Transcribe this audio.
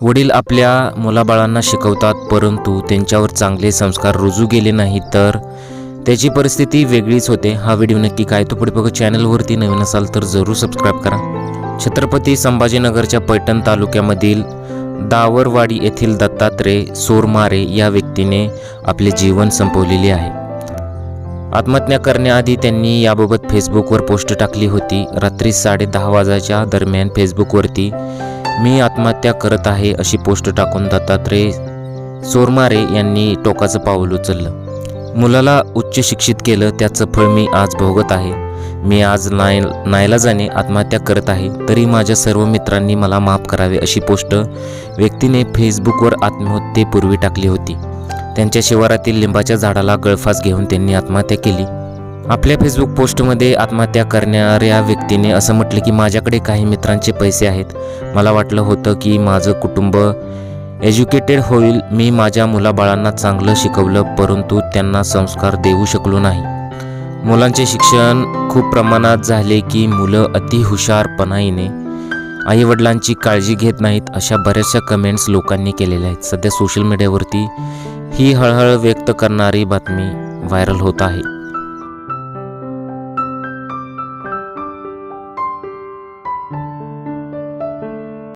वडील आपल्या मुलाबाळांना शिकवतात परंतु त्यांच्यावर चांगले संस्कार रुजू गेले नाही तर त्याची परिस्थिती वेगळीच होते. हा व्हिडिओ नक्की काय? तो पुढे बघा चॅनलवरती नवीन असाल तर जरूर सबस्क्राईब करा. छत्रपती संभाजीनगरच्या पैठण तालुक्यामधील दावरवाडी येथील दत्तात्रय सोरमारे या व्यक्तीने आपले जीवन संपवलेले आहे. आत्महत्या करण्याआधी त्यांनी याबाबत फेसबुकवर पोस्ट टाकली होती. रात्री साडे दहा वाजाच्या दरम्यान फेसबुकवरती मी आत्महत्या करत आहे अशी पोस्ट टाकून दत्तात्रय सोरमारे यांनी टोकाचं पाऊल उचललं. मुलाला उच्च शिक्षित केलं त्याचं फळ मी आज भोगत आहे. मी आज नाय नायलाजाने आत्महत्या करत आहे तरी माझ्या सर्व मित्रांनी मला माफ करावे अशी पोस्ट व्यक्तीने फेसबुकवर आत्महत्येपूर्वी टाकली होती. त्यांच्या शिवारातील लिंबाच्या झाडाला गळफास घेऊन त्यांनी आत्महत्या केली. आपल्या फेसबुक पोस्टमध्ये आत्महत्या करणाऱ्या व्यक्तीने असं म्हटलं की माझ्याकडे काही मित्रांचे पैसे आहेत. मला वाटलं होतं की माझं कुटुंब एज्युकेटेड होईल. मी माझ्या मुलाबाळांना चांगलं शिकवलं परंतु त्यांना संस्कार देऊ शकलो नाही. मुलांचे शिक्षण खूप प्रमाणात झाले की मुलं अति हुशारपणाईने आईवडिलांची काळजी घेत नाहीत अशा बऱ्याचशा कमेंट्स लोकांनी केलेल्या आहेत. सध्या सोशल मीडियावरती ही हळहळ व्यक्त करणारी बातमी व्हायरल होत आहे.